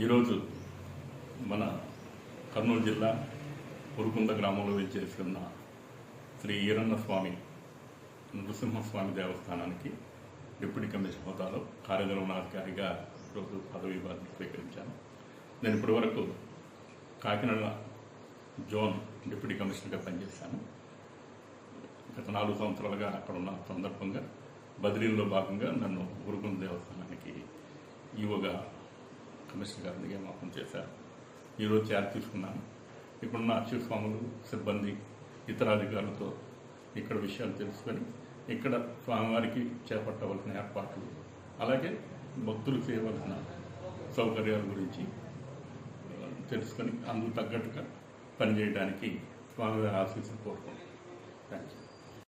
ఈరోజు మన కర్నూలు జిల్లా ఉరుకుంద గ్రామంలో విచ్చేస్తున్న శ్రీ ఈరన్న స్వామి నృసింహస్వామి దేవస్థానానికి డిప్యూటీ కమిషనర్ హోదాలో కార్యనిర్వహణాధికారిగా రోజు పదవి బాధ్యత స్వీకరించాను. నేను ఇప్పటివరకు కాకినాడ జోన్ డిప్యూటీ కమిషనర్గా పనిచేశాను. గత నాలుగు సంవత్సరాలుగా అక్కడ ఉన్న సందర్భంగా బదిలీలో భాగంగా నన్ను గురుకుంద దేవస్థానానికి ఈవోగా కమిషనర్ గారు నియామకం చేశారు. ఈరోజు చార్జ్ తీసుకున్నాను. ఇప్పుడున్న అర్చక స్వాములు సిబ్బంది ఇతర అధికారులతో ఇక్కడ విషయాలు తెలుసుకొని ఇక్కడ స్వామివారికి చేపట్టవలసిన ఏర్పాట్లు అలాగే భక్తులు చేయవలసిన సౌకర్యాల గురించి తెలుసుకొని అందుకు తగ్గట్టుగా పనిచేయడానికి స్వామివారి ఆశీస్సులు కోరుకుంటున్నాను థ్యాంక్ యూ